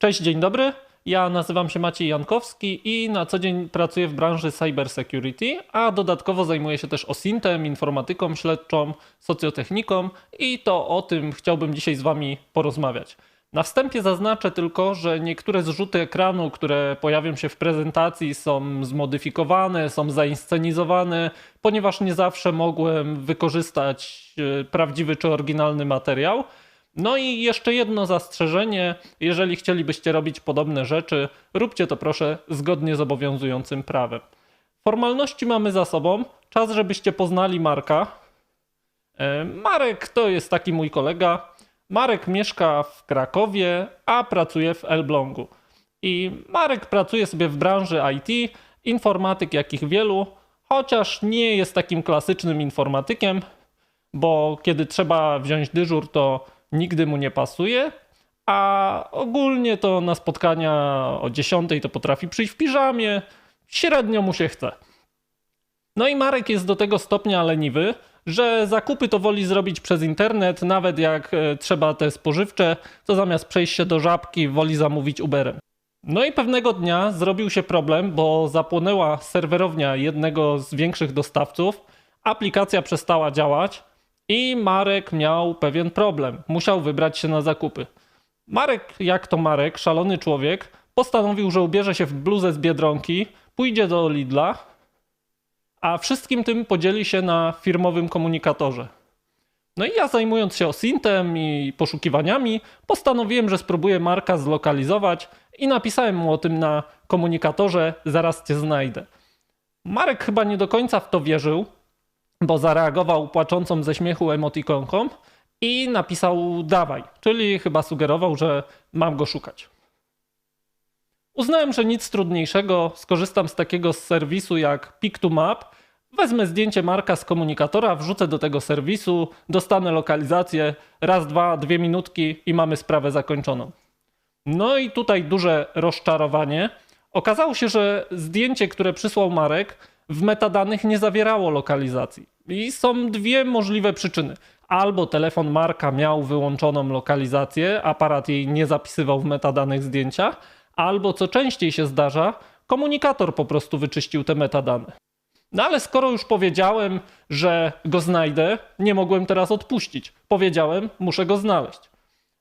Cześć, dzień dobry. Ja nazywam się Maciej Jankowski i na co dzień pracuję w branży cybersecurity, a dodatkowo zajmuję się też OSINT-em, informatyką śledczą, socjotechniką i to o tym chciałbym dzisiaj z Wami porozmawiać. Na wstępie zaznaczę tylko, że niektóre zrzuty ekranu, które pojawią się w prezentacji, są zmodyfikowane, są zainscenizowane, ponieważ nie zawsze mogłem wykorzystać e, prawdziwy czy oryginalny materiał. No i jeszcze jedno zastrzeżenie: jeżeli chcielibyście robić podobne rzeczy, róbcie to proszę zgodnie z obowiązującym prawem. Formalności mamy za sobą. Czas, żebyście poznali Marka. E, Marek to jest taki mój kolega. Marek mieszka w Krakowie, a pracuje w Elblągu. I Marek pracuje sobie w branży IT, informatyk jakich wielu, chociaż nie jest takim klasycznym informatykiem, bo kiedy trzeba wziąć dyżur, to nigdy mu nie pasuje, a ogólnie to na spotkania o 10 to potrafi przyjść w piżamie, średnio mu się chce. No i Marek jest do tego stopnia leniwy, że zakupy to woli zrobić przez internet, nawet jak e, trzeba te spożywcze, to zamiast przejść się do żabki, woli zamówić Uberem. No i pewnego dnia zrobił się problem, bo zapłonęła serwerownia jednego z większych dostawców, aplikacja przestała działać i Marek miał pewien problem. Musiał wybrać się na zakupy. Marek, jak to Marek, szalony człowiek, postanowił, że ubierze się w bluzę z biedronki, pójdzie do Lidla, a wszystkim tym podzieli się na firmowym komunikatorze. No i ja zajmując się OSINTem i poszukiwaniami, postanowiłem, że spróbuję Marka zlokalizować i napisałem mu o tym na komunikatorze, zaraz cię znajdę. Marek chyba nie do końca w to wierzył, bo zareagował płaczącą ze śmiechu emotikonką i napisał dawaj, czyli chyba sugerował, że mam go szukać. Uznałem, że nic trudniejszego, skorzystam z takiego serwisu jak Pick2Map, wezmę zdjęcie marka z komunikatora, wrzucę do tego serwisu, dostanę lokalizację, raz, dwa, dwie minutki i mamy sprawę zakończoną. No i tutaj duże rozczarowanie. Okazało się, że zdjęcie, które przysłał Marek, w metadanych nie zawierało lokalizacji. I są dwie możliwe przyczyny. Albo telefon Marka miał wyłączoną lokalizację, aparat jej nie zapisywał w metadanych zdjęcia, albo co częściej się zdarza, komunikator po prostu wyczyścił te metadane. No ale skoro już powiedziałem, że go znajdę, nie mogłem teraz odpuścić. Powiedziałem, muszę go znaleźć.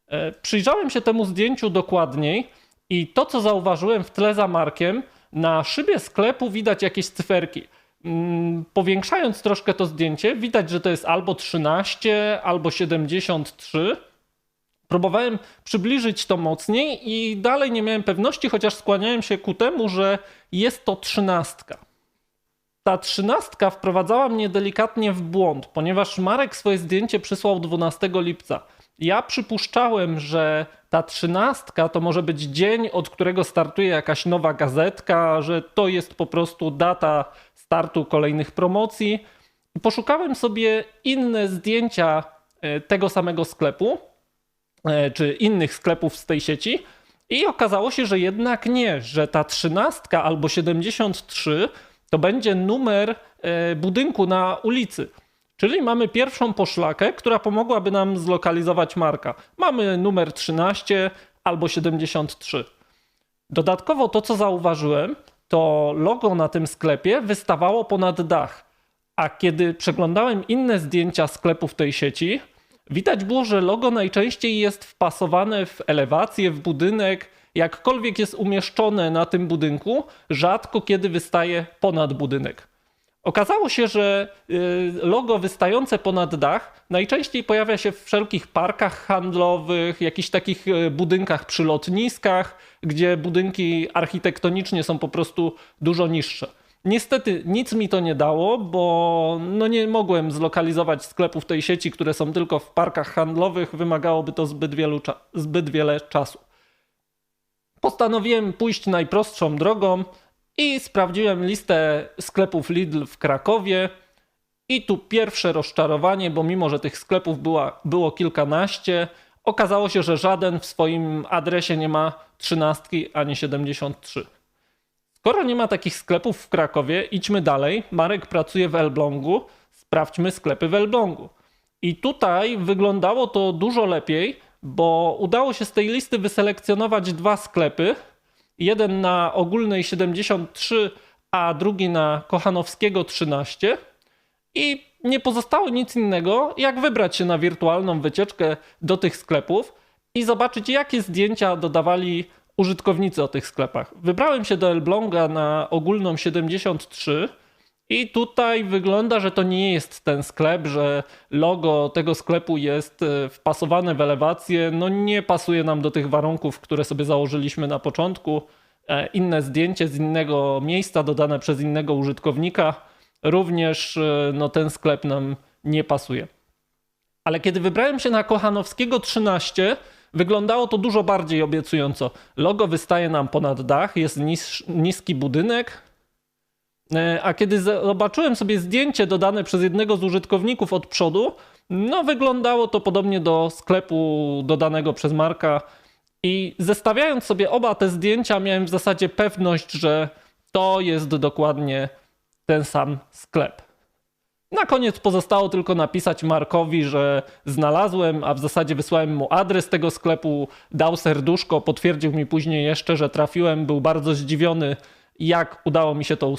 E, przyjrzałem się temu zdjęciu dokładniej i to, co zauważyłem w tle za Markiem, na szybie sklepu widać jakieś cyferki. Mm, powiększając troszkę to zdjęcie, widać, że to jest albo 13, albo 73. Próbowałem przybliżyć to mocniej i dalej nie miałem pewności, chociaż skłaniałem się ku temu, że jest to trzynastka. Ta trzynastka wprowadzała mnie delikatnie w błąd, ponieważ Marek swoje zdjęcie przysłał 12 lipca. Ja przypuszczałem, że ta trzynastka to może być dzień, od którego startuje jakaś nowa gazetka, że to jest po prostu data startu kolejnych promocji. Poszukałem sobie inne zdjęcia e, tego samego sklepu, e, czy innych sklepów z tej sieci, i okazało się, że jednak nie, że ta trzynastka albo 73 to będzie numer e, budynku na ulicy. Czyli mamy pierwszą poszlakę, która pomogłaby nam zlokalizować marka. Mamy numer 13 albo 73. Dodatkowo to, co zauważyłem, to logo na tym sklepie wystawało ponad dach. A kiedy przeglądałem inne zdjęcia sklepów tej sieci, widać było, że logo najczęściej jest wpasowane w elewację, w budynek, jakkolwiek jest umieszczone na tym budynku, rzadko kiedy wystaje ponad budynek. Okazało się, że y, logo wystające ponad dach najczęściej pojawia się w wszelkich parkach handlowych, jakichś takich y, budynkach przy lotniskach, gdzie budynki architektonicznie są po prostu dużo niższe. Niestety nic mi to nie dało, bo no nie mogłem zlokalizować sklepów tej sieci, które są tylko w parkach handlowych. Wymagałoby to zbyt, wielu, zbyt wiele czasu. Postanowiłem pójść najprostszą drogą i sprawdziłem listę sklepów Lidl w Krakowie. I tu pierwsze rozczarowanie, bo mimo, że tych sklepów była, było kilkanaście, okazało się, że żaden w swoim adresie nie ma 13 ani 73. Skoro nie ma takich sklepów w Krakowie, idźmy dalej. Marek pracuje w Elblągu, sprawdźmy sklepy w Elblągu. I tutaj wyglądało to dużo lepiej, bo udało się z tej listy wyselekcjonować dwa sklepy. Jeden na ogólnej 73, a drugi na Kochanowskiego 13. I nie pozostało nic innego, jak wybrać się na wirtualną wycieczkę do tych sklepów i zobaczyć, jakie zdjęcia dodawali użytkownicy o tych sklepach. Wybrałem się do Elbląga na ogólną 73 i tutaj wygląda, że to nie jest ten sklep, że logo tego sklepu jest e, wpasowane w elewację. No nie pasuje nam do tych warunków, które sobie założyliśmy na początku. E, Inne zdjęcie z innego miejsca dodane przez innego użytkownika. Również e, no, ten sklep nam nie pasuje. Ale kiedy wybrałem się na Kochanowskiego 13, wyglądało to dużo bardziej obiecująco. Logo wystaje nam ponad dach, jest nis niski budynek. E, A kiedy zobaczyłem sobie zdjęcie dodane przez jednego z użytkowników od przodu, no wyglądało to podobnie do sklepu dodanego przez Marka. I zestawiając sobie oba te zdjęcia, miałem w zasadzie pewność, że to jest dokładnie ten sam sklep. Na koniec pozostało tylko napisać Markowi, że znalazłem, a w zasadzie wysłałem mu adres tego sklepu, dał serduszko, potwierdził mi później jeszcze, że trafiłem, był bardzo zdziwiony, jak udało mi się to ustalić.